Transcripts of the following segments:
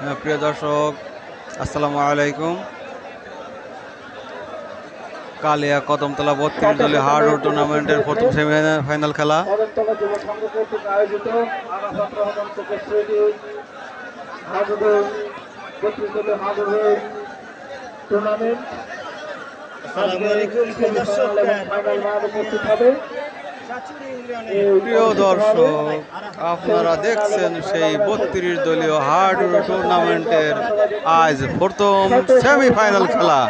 হ্যাঁ, প্রিয় দর্শক আসসালামু আলাইকুম। কালিয়া কদমতলা বত্রিশ দলীয় হার্ড টুর্নামেন্টের প্রথম সেমিফাইনাল খেলা। টুর্নামেন্ট আসসালামু আলাইকুম, প্রিয় দর্শক। প্রিয় দর্শক, আপনারা দেখছেন সেই বত্রিশ দলীয় হার্ড টুর্নামেন্টের আজ প্রথম সেমিফাইনাল খেলা।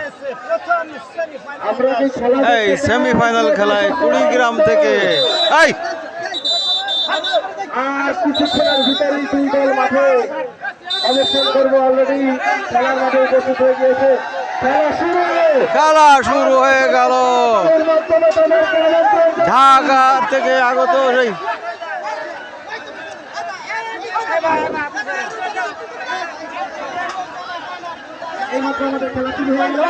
এই সেমিফাইনাল খেলায় কুড়িগ্রাম থেকে এই! কিছুক্ষণের ভিতরেই দুই দল মাঠে অবস্থান করব অলরেডি খেলার মাঠে উপস্থিত হয়ে গিয়েছে। খেলা খেলা শুরু হয়ে গেল। ঢাকা থেকে আগত সেই এইমাত্র আমাদের খেলা শুরু হয়ে গেল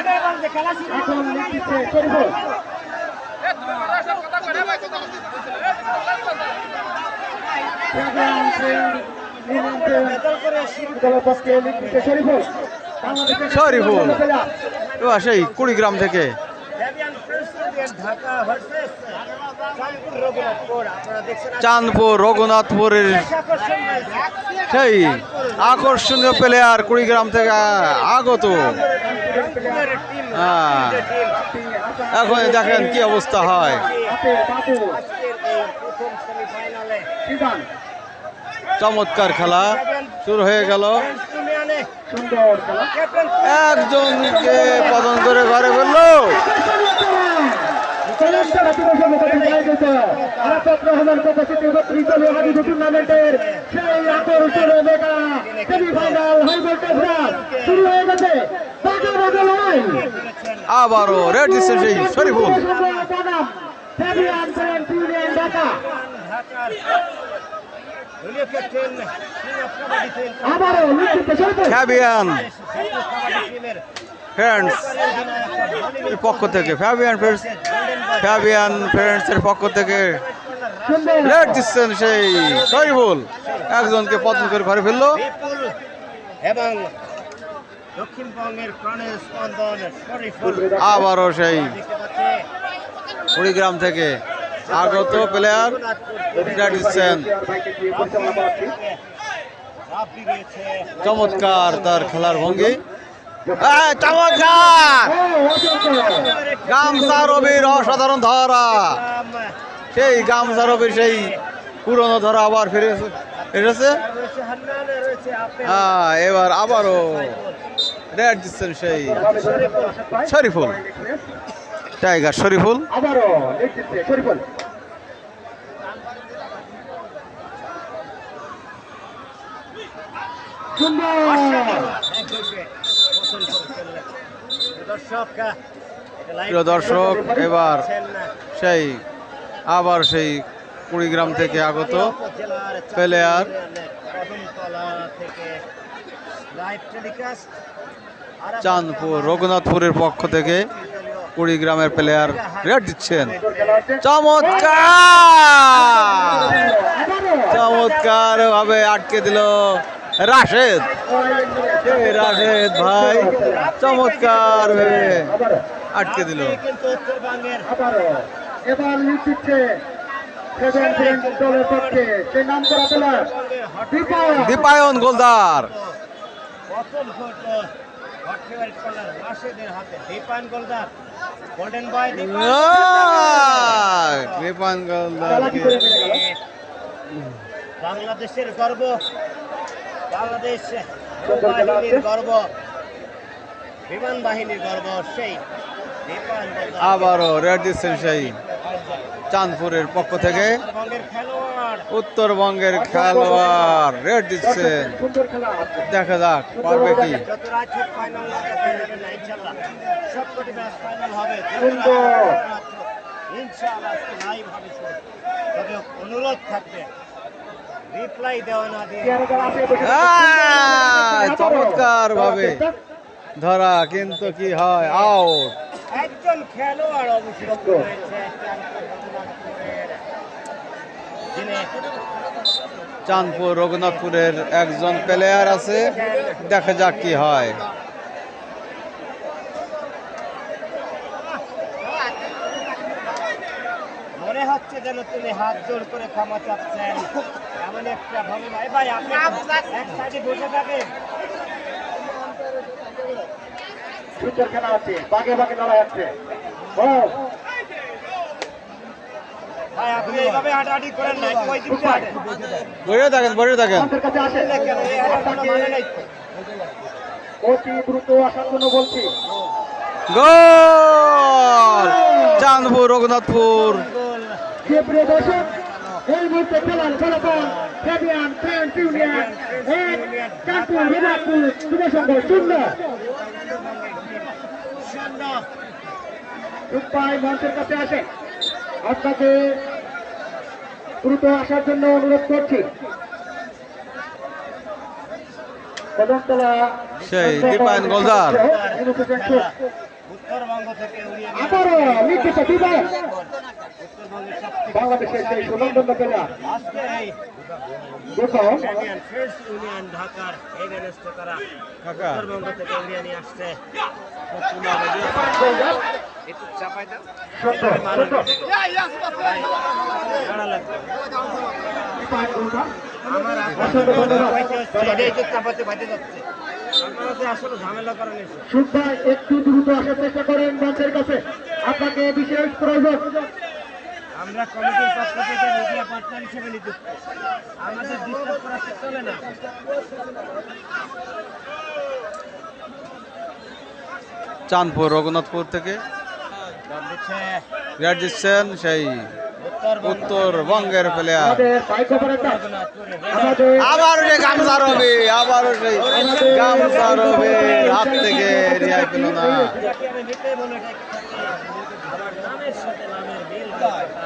এখন নেতৃত্বে শরীফুল বাংলাদেশের শরীফুল। এবার সেই কুড়িগ্রাম থেকে চাঁদপুর, রঘুনাথপুরের। সেই আকর্ষণীয় প্লেয়ার কুড়িগ্রাম থেকে আগত হ্যাঁ এখন দেখেন কি অবস্থা হয় চমৎকার খেলা শুরু হয়ে গেল ইউনিয়নে সুন্দর খেলা ক্যাপ্টেন একজনকে পতন করে ঘরে লড়াই আবারও রেড সেই শরীফুল। ঢাকা ঢাকার দলীয় ক্যাপ্টেন সিনিয়র কাবাডি টিম আবারও ফ্যাবিয়ান। ফ্রেন্ডস এর পক্ষ থেকে ফ্যাবিয়ান ফ্রেন্ডস ফ্যাবিয়ান ফ্রেন্ডসের পক্ষ থেকে। সুন্দর। রেড দিচ্ছেন সেই শরীফুল একজনকে পতন করে ঘরে ফেলল। এবং দক্ষিণবঙ্গের আবারও সেই কুড়িগ্রাম থেকে আগত প্লেয়ার রেড দিচ্ছেন চমৎকার তার খেলার ভঙ্গি। গামছা রবির অসাধারণ ধরা। সেই গামছা রবির সেই পুরনো ধরা আবার ফিরে এসে- এসেছে। হ্যাঁ এবার আবারও রেড দিচ্ছেন সেই শরীফুল। টাইগার শরীফুল। আবারও শরীফুল সুন্দর দর্শক প্রিয় দর্শক এবার সেই আবার সেই কুড়িগ্রাম থেকে আগত প্লেয়ার চাঁদপুর রঘুনাথপুরের পক্ষ থেকে কুড়িগ্রামের প্লেয়ার রেড দিচ্ছেন। চমৎকার! চমৎকার ভাবে আটকে দিল রাশেদ। এই রাশেদ ভাই চমৎকার ভাবে আটকে দিল। এবার দীপায়ন। গোলদার। বাংলাদেশের গর্ব। বাংলাদেশ বাহিনীর গর্ব বিমান বাহিনীর গর্ব সেই আবারও রেড দিচ্ছেন সেই চাঁদপুরের পক্ষ থেকে। উত্তরবঙ্গের খেলোয়াড়। রেড আছে দেখা যাক পারবে কি? অনুরোধ থাকবে চমৎকার ভাবে। ধরা কিন্তু কি হয়? আউট একজন খেলোয়াড় অবশিষ্ট রয়েছে চাঁদপুর রঘুনাথপুরের চাঁদপুর রঘুনাথপুরের একজন প্লেয়ার আছে। দেখা যাক কি হয়। মনে হচ্ছে যেন তুমি হাত জোর করে ক্ষমা চাচ্ছেন। এমন একটা ভাবে ভাই ভাই আপনি এক সাইডে বসে থাকেন সুন্দর খেলা আছে বাগে বাগে লড়াই আছে ও ভাই আপনি এইভাবে হাঁটাহাঁটি করেন না ওই হাঁটেন। বসে থাকেন বসে থাকেন। মানে নেই। অতি দ্রুত আসার জন্য বলছি। গোল! চাঁদপুর রঘুনাথপুর। যে প্রিয় দর্শক এই মুহূর্তে খেলার ফলাফল ফ্যাবিয়ান ফ্রেন্স ইউনিয়ন এক চাঁদপুর বিভাগপুর যুব সংঘ শূন্য। শূন্য মঞ্চের কাছে আসে। আপনাকে দ্রুত আসার জন্য অনুরোধ করছি। কদমতলা সেই দীপায়ন গোলদার। আবারও লিখিত বাংলাদেশের সেই ঝামেলা করেন একটু দ্রুত আসার চেষ্টা করেন মঞ্চের কাছে। আপনাকে বিশেষ প্রয়োজন। আমরা কমিটির পক্ষ থেকে মিডিয়া পার্টনার হিসেবে নিযুক্ত। আমাদের ডিস্টার্ব করা চলে না। চাঁদপুর, রঘুনাথপুর থেকে। দিচ্ছেন সেই উত্তরবঙ্গের প্লেয়ার রবে আবারও সেই গামছা রবে হাত থেকে রেহাই পেল না যাকে আমি মিটে বলে ডাকি আমার নামের সাথে নামের মিল রয়েছে।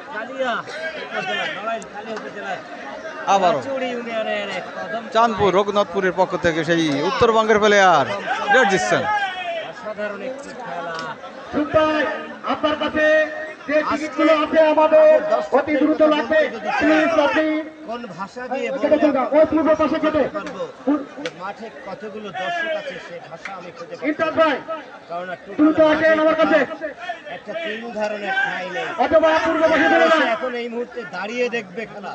আবারও। চাঁদপুর রঘুনাথপুরের পক্ষ থেকে সেই উত্তরবঙ্গের প্লেয়ার খেলা। সুলতান আপনার কাছে যে টিকিটগুলো আছে আমাদের অতি দ্রুত লাগবে। প্লিজ আপনি কোন ভাষা দিয়ে মাঠে কতগুলো দর্শক আছে সেই ভাষা আমি খুঁজে কারণ একটা তিন ধরনের ঠাই নেই। সে এখন এই মুহূর্তে দাঁড়িয়ে দেখবে খেলা।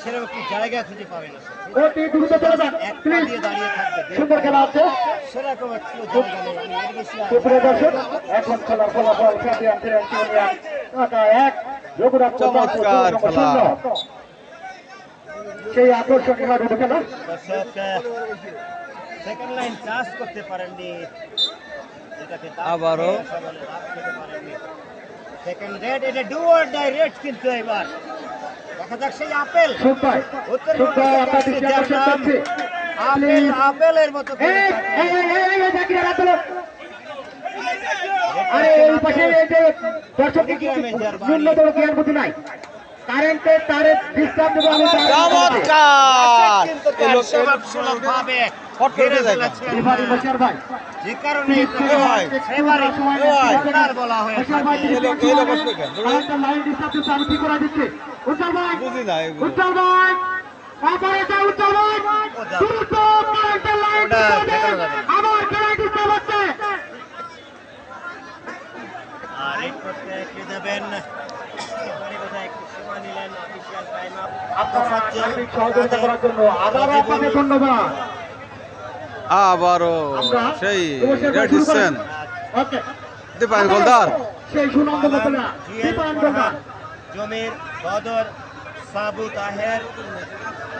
সেরকম একটি জায়গা খুঁজে পাবে না সে। অতি দ্রুত চলে যান। এক পা প্লিজ দিয়ে দাঁড়িয়ে থাকবে। সুন্দর খেলা আছে সেরকম একটু জায়গা নেই। দর্শক এখন খেলার ফলাফল এক চমৎকার খেলা। সেই আকর্ষণীয় হাডুডু খেলা দর্শক সেকেন্ড লাইন চাষ করতে পারেননি। যেটাকে দাগ আবারও। খেয়ে বলে, দাগ খেতে পারেননি। সেকেন্ড রেড এটা ডু অর ডাই রেড কিন্তু এবার। দেখা যাক সেই আপেল। সুপার সুপার আপনার দৃষ্টি আকর্ষণ করছি আপেল আপেলের মতো। আরে এই পাশে দর্শকের ন্যূনতম জ্ঞান বুদ্ধি নাই। কারেন্টের তারে ডিস্টার্ব দেবো আমি চমৎকার। কিন্তু এই তার ফট করে যায়। ফেলেছেন। রেফারি ভাই। যে কারণে এবারে বলা হয়ে থাকে। এই লোক- এই লোক? কারেন্টের লাইন ডিস্টার্ব দিচ্ছে আমি করে দিচ্ছি? উজ্জ্বল ভাই। বুঝি না এগুলো। ভাই। অপারেটর উজ্জ্বল ভাই। দ্রুত কারেন্টের লাইন ওটা ডিস্টার্ব দেন। ঠেকানো যাবে না। আমার খেলায় ডিস্টার্ব হচ্ছে আর এই করতে কে যাবেন এবারে বোধহয় একটু সময় নিলেন অফিসিয়াল টাইম আপ আপনারা সহযোগিতা করার জন্য আবারও আপনাকে ধন্যবাদ। আবারও সেই দিচ্ছেন দীপায়ন গোলদার। সেই সুনন্দ দীপায়ন গোলদার। জমির বদর সাবু তাহের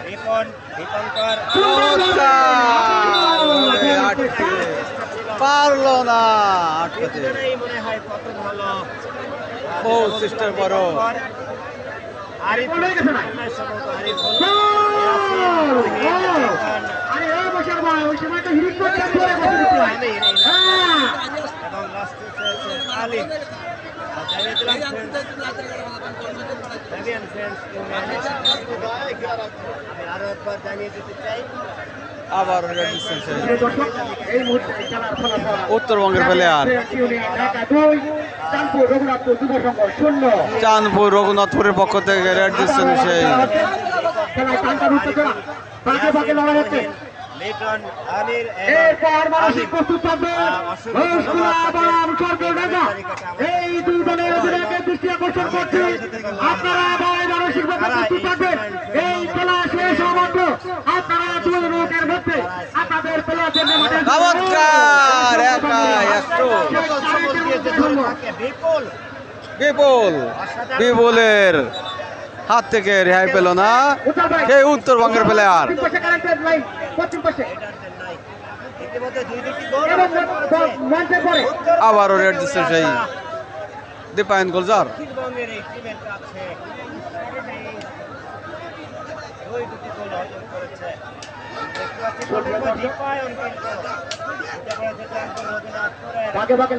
রিপন দীপঙ্কর পারল না আটকাতে মনে হয় কত ভালো। বহু চেষ্টার পরও আমি আরও একবার জানিয়ে দিতে চাই। আবার উত্তরবঙ্গের প্লেয়ার চাঁদপুর রঘুনাথপুরের পক্ষ থেকে রেড দিচ্ছেন সেই খেলায় টানটা উত্তেজনা বাঁকে বাঁকে লড়াই হচ্ছে লিটন আমির এরপর মানসিক প্রস্তুত থাকবে এই দুই দলের অধিনায়কের দৃষ্টি আকর্ষণ করছি। আপনারা ভাই মানসিকভাবে প্রস্তুত থাকবেন। এই খেলা শেষ হওয়া মাত্র। আপনারা দুই মিনিটের মধ্যে আপনাদের প্লেয়ারদের নামাজের চমৎকার একা একটু বিপুল। বিপুল। বিপুলের হাত থেকে রেহাই পেল না। সেই উত্তরবঙ্গের প্লেয়ার পশ্চিম পাশে। আবারও রেড দিচ্ছে সেই দীপায়ন গোলজার।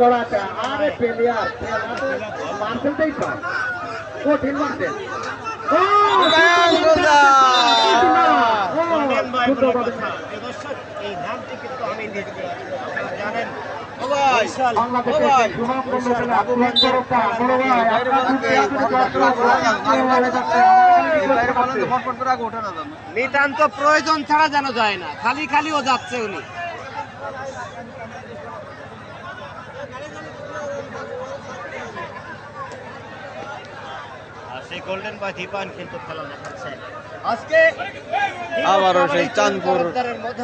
লড়া আছে আরে প্লেয়ার কঠিন নিতান্ত প্রয়োজন ছাড়া যেন যায় না খালি খালি ও যাচ্ছে উনি সেই গোল্ডেন বয় দীপান কিন্তু খেলা দেখাচ্ছে। আজকে আবারও সেই চাঁদপুর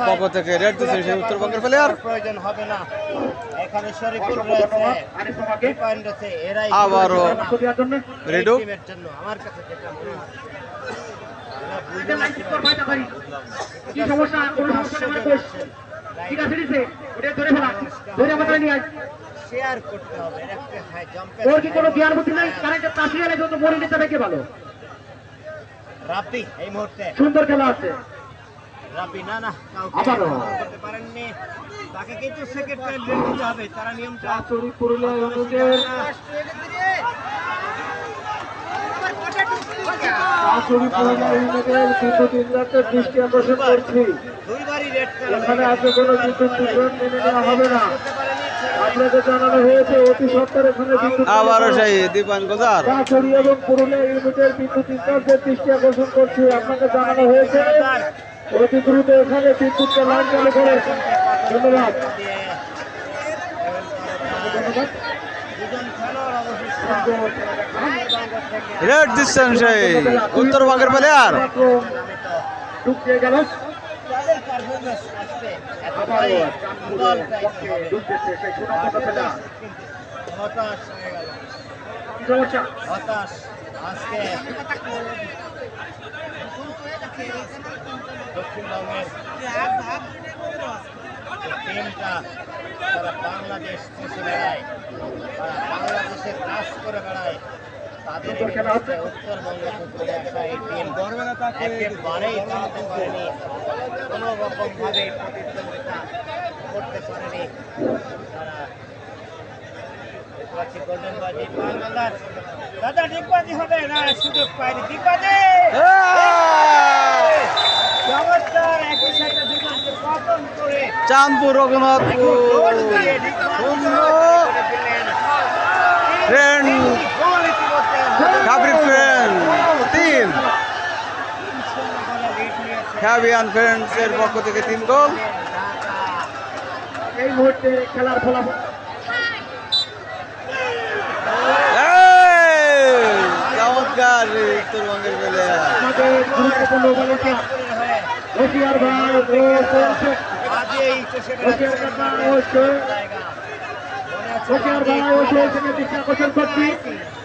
পক্ষ থেকে রেড দিচ্ছে সেই উত্তরবঙ্গের প্লেয়ার প্রয়োজন হবে না। এখানে শরীফুল রয়েছে দীপায়ন রয়েছে এরাই আবারও রেডু টিমের জন্য আমার কাছে যেটা মনে হয় কি সমস্যা? কোনো সমস্যা ঠিক আছে ওটা ধরে ফেলা। ধরে আমাদের নিয়ে শেয়ার করতে হবে একটা হাই জাম্পের ওর কি কোনো জ্ঞান বুদ্ধি নাই? কারেন্টের তাসি গেলে যত মরে নিতে দেখে ভালো রাব্বি এই মুহূর্তে। সুন্দর খেলা আছে। রাব্বি না না কাউকে আবারও। করতে পারেননি। তাকে কিন্তু সেকেন্ড টাইম বের করতে হবে তারা নিয়মটা চুরি বিদ্যুৎ ইন্দ্রাতের দৃষ্টি আকর্ষণ করছি। এখানে আজকে কোনো বিভ্রাট মেনে নেওয়া হবে না। আপনাকে জানানো হয়েছে অতি সত্তর এখানে আবারও সেই দীপায়ন গোলজার চুরি এবং পুরুলিয়া ইউনিটের বিদ্যুৎ ইন্দ্রাতের দৃষ্টি আকর্ষণ করছি। আপনাকে জানানো হয়েছে অতি দ্রুত এখানে বিদ্যুৎকে লাইন চালু করে ধন্যবাদ। রেড দিচ্ছেন সেই উত্তরবঙ্গের প্লেয়ার ঢুকিয়ে গেল। হতাশ হয়ে গেল হতাশ আজকে দক্ষিণবঙ্গের তারা বাংলাদেশ চষে বেড়ায় তারা বাংলাদেশের কাজ করে বেড়ায় তাদের উত্তরবঙ্গ থেকে আসা এই কোনো রকম ভাবে প্রতিদ্বন্দ্বিতা করতে পারেনি তারা পাচ্ছি গোল্ডেন বাজি বাংলাদেশ দাদা ডিগবাজি হবে না সুযোগ পাইনি ডিগবাজি চমৎকার একই সাথে দুজনকে পতন করে। চাঁদপুর রঘুনাথপুর। ফ্রেন্ড ফ্রেন্ড তিন। ফ্রেন্ডসের পক্ষ থেকে তিন গোল। এই মুহূর্তে খেলার ফলাফল! চমৎকার উত্তরবঙ্গের প্লেয়ার আমাদের গুরুত্বপূর্ণ রশিয়ার ভাই রশিয়ার ভাই ও করছি।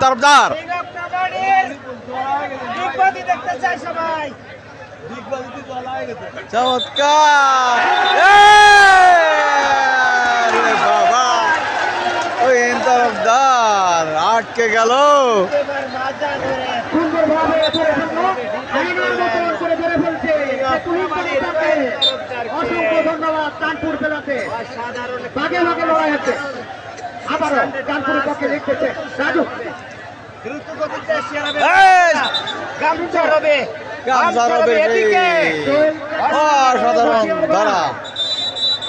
তরফদার চমৎকার। তরফদার আটকে গেল। সুন্দরভাবে ধরে ফেলল আইনার মতন করে ধরে ফেলছে তুহিন তরফদারকে অসংখ্য ধন্যবাদ কানপুর সাধারণ ভাগে ভাগে লড়াই হচ্ছে। আবারও কানপুরের পক্ষে লিখতেছে রাজু। অসাধারণ ধরা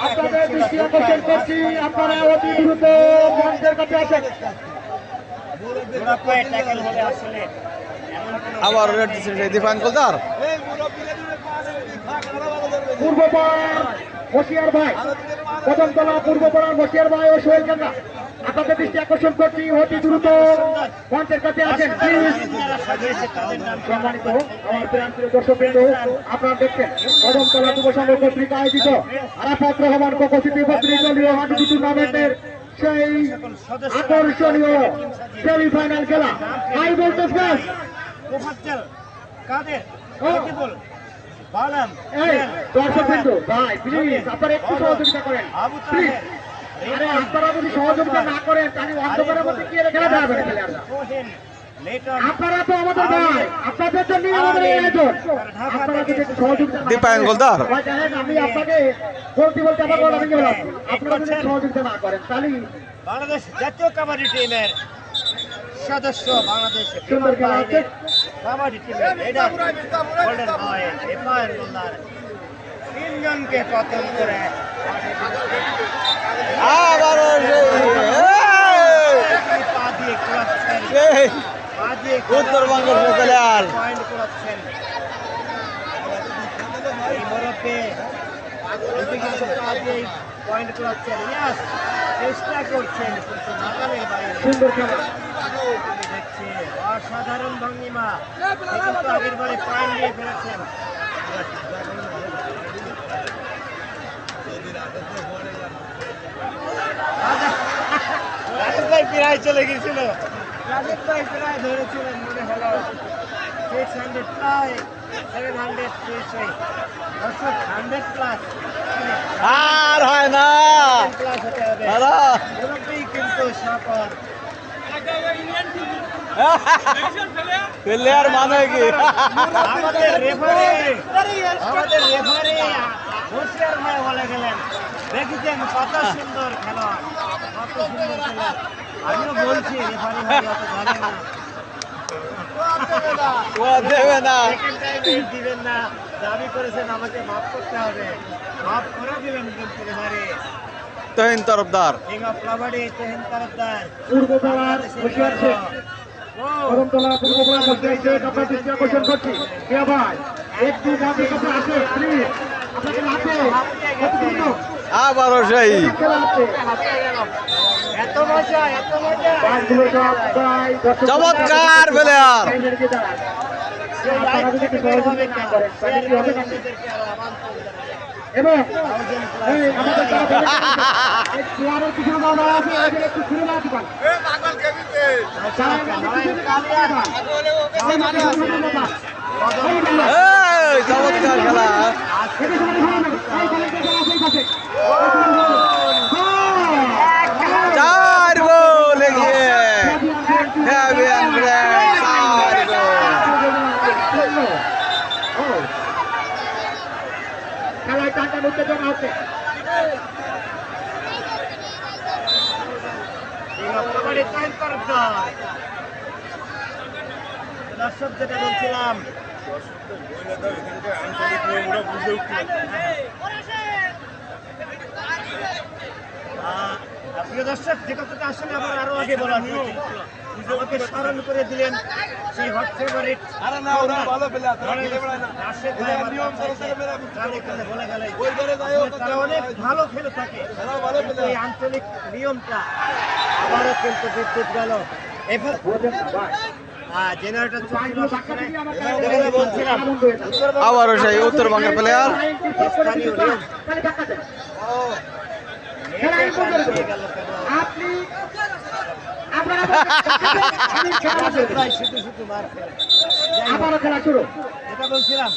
আপনাদের দৃষ্টি আকর্ষণ করছি। আপনারা অতি দ্রুত মঞ্চের কাছে আসেন। আসলে। আবার দীপায়ন কুলদার। পূর্বপাড় বসিয়ার ভাই কদমতলা পূর্বপাড়ার ভাই ও সোহেল কাকা। আকর্ষণ সেই আকর্ষণীয় সেমিফাইনাল খেলা। High voltage match Mufazzal Kader. বালাম দর্শকবৃন্দ ভাই প্লিজ আপনারা একটু সহযোগিতা করেন। আবু তাহের আরে আপনারা যদি সহযোগিতা না করেন তাহলে অন্ধকারের মধ্যে কি রেখে দেওয়া হবে প্লেয়াররা আপনারা তো আমাদের ভাই আপনাদের জন্যই আমাদের আয়োজন। আপনারা যদি একটু সহযোগিতা দীপায়ন গোলদার। আমি আপনাকে বলতে বলতে আমার গলা ভেঙে গেলাম আপনারা যদি সহযোগিতা না করেন তাহলে বাংলাদেশ জাতীয় কাবাডি টিমের সদস্য বাংলাদেশ সুন্দর খেলা তিনজনকে পতন করে উত্তরবঙ্গের কুড়াচ্ছেন এই দিয়ে পয়েন্ট কুড়াচ্ছেন ইয়াস চেষ্টা করছেন সুন্দর খেলা অসাধারণ ভঙ্গিমা। কিন্তু আগের বারে পয়েন্ট নিয়ে ফেলেছেন। ভাই প্রায় চলে গেছিল রাজীব ভাই প্রায় ধরেছিলেন মনে হলো। সিক্স হান্ড্রেড প্রায় সেভেন হান্ড্রেড হয়। দর্শক হান্ড্রেড প্লাস আর হয় না। প্লাস হতে হবে। কিন্তু সাপর প্লেয়ার মানে কি আমাদের রেফারি আমাদের রেফারি হুঁশিয়ার হয়ে বলে গেলেন দেখেছেন কত সুন্দর খেলা কত সুন্দর খেলা আমিও বলছি রেফারি ভাই অত জানে না ও দেবে না সেকেন্ড টাইমে দিবেন না দাবি করেছেন আমাকে মাফ করতে হবে। মাফ করে দিবেন কিন্তু referee Tohin Tarafdar. King of kabaddi Tehen Tarafdar. পূর্বপাড়ার Basiar Sheikh Basiar Sheikh আপনার দৃষ্টি আকর্ষণ করছি। মিয়া ভাই একটু প্লিজ হাতে সেই। প্রায় দর্শক- চমৎকার প্লেয়ার লাইনের দিকে দাঁড়ায়। আপনারা যদি সহযোগিতা করেন, তাহলে কি হবে জানেন? এবং এই আমাদের যারা দলে খেলছে, এই চেয়ারের পিছনে দাঁড়া আছে, এদের একটু ঘুরে দাঁড়াতে পারেন। যারা এখানে পিছনে দাঁড়িয়ে আছে, তাদের মাঝে ধন্যবাদ। এই বলল, এই চমৎকার খেলা এদের সবাই ঘুরে নেবে। এই ছেলেকে যারা আছে, এই পাশে। হ্যাঁ। চার গোল এগিয়ে হেভি অ্যান্ড গ্র্যান্ড চার গোল খেলায় টানটান উত্তেজনা হচ্ছে দর্শক যেটা বলছিলাম আহ, প্রিয় দর্শক যে কথাটা আসলে আমার আরও আগে বলা হয়েছে। আমাকে স্মরণ করে দিলেন সেই হট ফেভারিট তারা অনেক ভালো খেলে থাকে। এই আঞ্চলিক নিয়মটা আবারও কিন্তু বিদ্যুৎ গেল। এবার বোঝেন না ভাই হ্যাঁ জেনারেটর চলছিল ধাক্কা সেখানে দিয়ে আমার যেখানে বলছিলাম উত্তরবঙ্গ আবারও সেই উত্তরবঙ্গের প্লেয়ার আপনি আবারও খেলা শুরু। যেটা বলছিলাম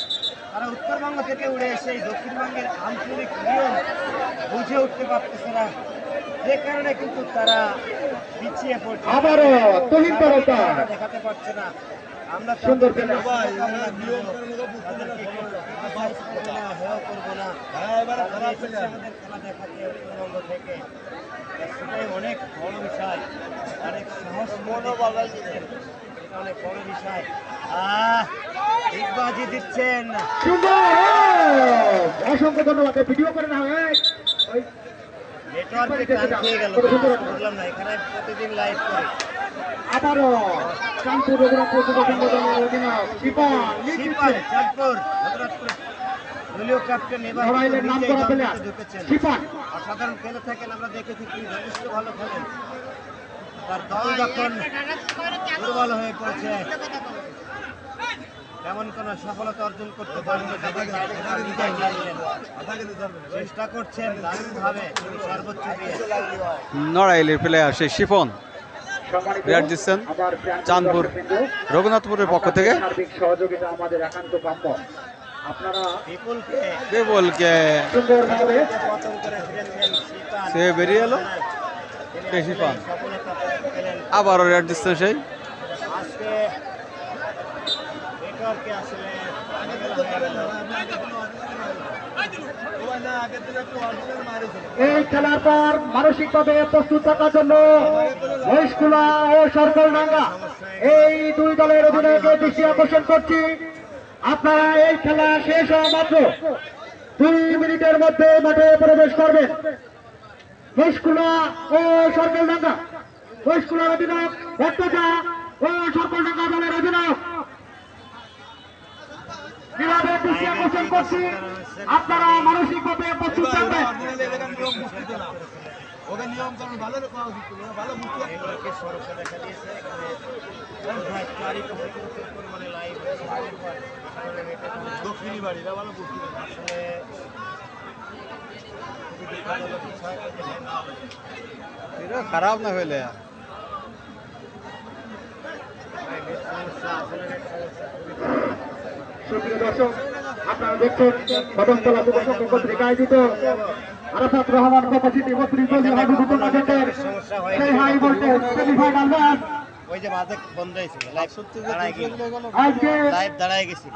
তারা উত্তরবঙ্গ থেকে উড়ে এসে দক্ষিণবঙ্গের আঞ্চলিক নিয়ম বুঝে উঠতে পারতেছে না। যে কারণে কিন্তু তারা পিছিয়ে পড়ছে। আবারও দেখাতে পারছে না। আমরা সুন্দর করব না, হেয় আমাদের দেখাতে উত্তরবঙ্গ থেকে। সেটাই অনেক বড় বিষয় অনেক সাহস মনোবল অনেক বড় বিষয়। আহ ডিগবাজি দিচ্ছেন। সুন্দর অসংখ্য ধন্যবাদ। ভিডিও করে না হয় ওই নেটওয়ার্কে টান খেয়ে গেল বুঝলাম না এখানে প্রতিদিন লাইভ করি। আবারও কানপুর রঘুনাথপুর অধিনায়ক শিপন শিপার চাঁদপুর রঘুনাথপুর। দলীয় ক্যাপ্টেন এবার ঢুকেছেন। অসাধারণ খেলে থাকেন আমরা দেখেছি তিনি যথেষ্ট ভালো খেলেন। তার দল যখন দুর্বল হয়ে পড়েছে তেমন কোন সফলতা অর্জন করতে পারেনি। চেষ্টা করছেন দারুণভাবে তিনি সর্বোচ্চ দিয়ে। নড়াইলের প্লেয়ার সেই শিফন। দিচ্ছেন চাঁদপুর রঘুনাথপুরের পক্ষ থেকে। সার্বিক সহযোগিতা আমাদের একান্ত কাম্য শিপান। সে বেরিয়ে এলো। আবারও সেই। এই খেলার পর মানসিকভাবে প্রস্তুত থাকার জন্য মহিষকুলা ও সরকার ডাঙ্গা এই দুই দলের অধিনায়কের দৃষ্টি আকর্ষণ করছি। আপনারা এই খেলা শেষ হওয়া মাত্র দুই মিনিটের মধ্যে মাঠে প্রবেশ করবেন। মহিষকুলা ও সরকলডাঙ্গা মহিষকুলার অধিনায়ক ভট্টাচা ও সরকলডাঙ্গা দলের অধিনায়ক। আপনারা মানসিকভাবে প্রস্তুত থাকবেন। পাশে প্রচুর পরিমাণে লাইভ দক্ষিণী বাড়ি এটা খারাপ না হইলে? দর্শক আপনারা দেখছেন কদমতলা যুব সংঘ কর্তৃক আয়োজিত আরাফাত রহমান কপাসিটি বত্রিশ দলীয় হাডু টুর্নামেন্টের সেই হাই ভোল্টেজ সেমিফাইনাল ম্যাচ ওই যে মাঝে বন্ধ হয়েছিল। লাইভ দাঁড়ায় গেল আজকে লাইভ দাঁড়ায় গেছিল।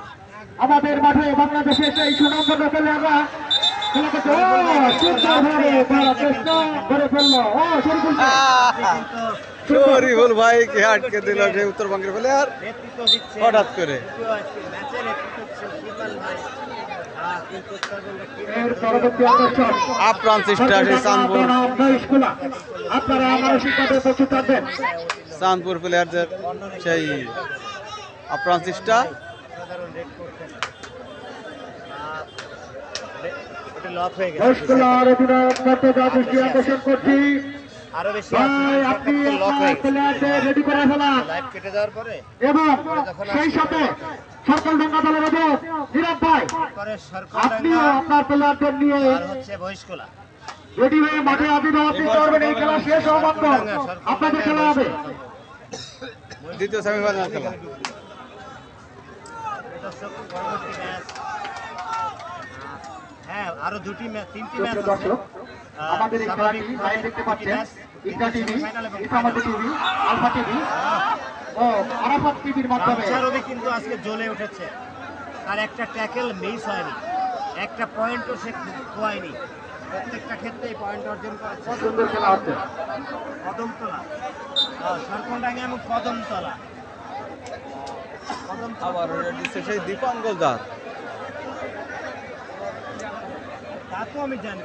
আমাদের মাঠে বাংলাদেশের শরীফুল ভাইকে আটকে দিল উত্তরবঙ্গের প্লেয়ার নেতৃত্ব দিচ্ছে। হঠাৎ করে। যদিও আজকে ম্যাচের নেতৃত্ব দিচ্ছেন শিপাল ভাই আহ, কিন্তু উত্তরবঙ্গের টিম এর পরবর্তী আকর্ষণ আপ্রাণ চেষ্টা সেই চাঁদপুর প্লেয়ারদের সেই আপ্রাণ চেষ্টা লক হয়ে গেছে আরও বেশি আপনি রেডি করে ফেলান লাইভ কেটে যাওয়ার পরে এবং সেই সাথে সরকার ঢাকা দলের নীরব ভাই আপনিও আপনার প্লেয়ারদের নিয়ে হচ্ছে বহিষ্কলা। রেডি হয়ে মাঠে আবির্ভাব দিতে পারবেন এই খেলা শেষ হওয়া মাত্র। আপনাদের খেলা হবে। দ্বিতীয় সেমিফাইনাল খেলা। হ্যাঁ আরও দুটি ম্যাচ তিনটি ম্যাচ আছে। আমাদের এই খেলাটি লাইভ দেখতে পাচ্ছেন। ইন্টা TV Ichamati TV alpha TV ও আরাফাত টিভির মাধ্যমে। রামচারবি কিন্তু আজকে জ্বলে উঠেছে। তার একটা ট্যাকেল মিস হয়নি। একটা পয়েন্টও সে খোয়ায়নি। প্রত্যেকটা ক্ষেত্রেই পয়েন্ট অর্জন করেছে। সুন্দর খেলা হচ্ছে। কদমতলা। সরকন্ডাঙ্গা এবং কদমতলা। কদমতলা। আবার দিচ্ছে সেই দীপাঙ্কর দাস তা তো আমি জানি।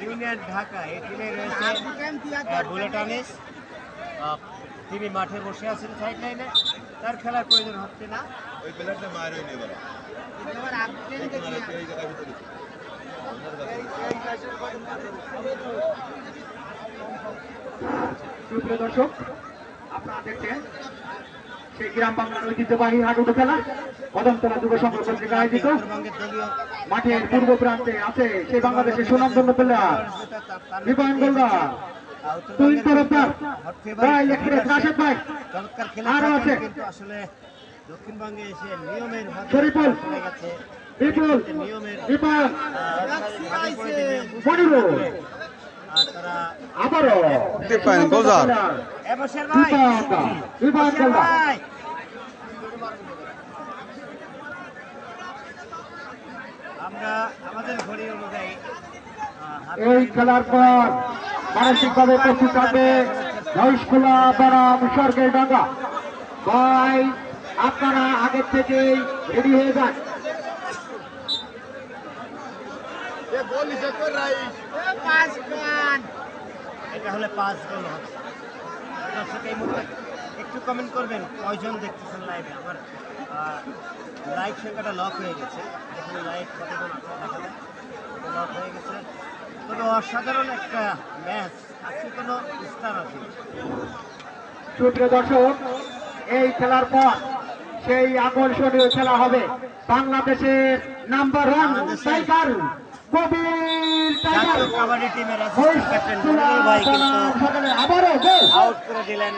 ইউনিয়ন ঢাকা এই টিমে রয়েছে বুলেটানিস তিনি মাঠে বসে আছেন সাইড লাইনে তার খেলার প্রয়োজন হচ্ছে না। ওই প্লেয়ারটা মায়ের হয়নি এবার এই জায়গায় ভিতরে সুপ্রিয় দর্শক আপনারা দেখছেন গ্রাম বাংলার ঐতিহ্যবাহী হাডুডু খেলা। কদমতলা যুব সংঘ পত্রিকা আয়োজিত। মাঠের পূর্ব প্রান্তে আছে সেই বাংলাদেশের সুনামধন্য প্লেয়ার বিপয়ন গোলদার। তুই তরফদার ভাই আরও আছে। কিন্তু আসলে দক্ষিণবঙ্গে এসে নিয়মের শরীফুল। বিপুল বুঝতে মনিরুল। আবারও দীপায়ন আমরা আমাদের ঘড়ি অনুযায়ী এই খেলার পর মানসিকভাবে প্রস্তুত থাকবে নৈশখোলা বনাম স্বর্গের ডাঙ্গা। ভাই আপনারা আগের থেকেই রেডি হয়ে যান। এটা হলে পাঁচ গোল হবে। দর্শক এই মুহূর্তে একটু কমেন্ট করবেন কয়জন দেখতেছেন লাইভে আমার লাইভ সংখ্যাটা লক হয়ে গেছে। এখানে লাইভ কতজন আছে দেখা যায় এটা লক হয়ে গেছে। তবে অসাধারণ একটা ম্যাচ আজকে কোনো স্টার আছে? সুপ্রিয় দর্শক এই খেলার পর সেই আকর্ষণীয় খেলা হবে বাংলাদেশের নাম্বার ওয়ান টাইগার জাতীয় কাবাডি টিমের অ্যাসিস্ট্যান্ট ক্যাপ্টেন মনিরুল ভাই কিন্তু আউট করে দিলেন।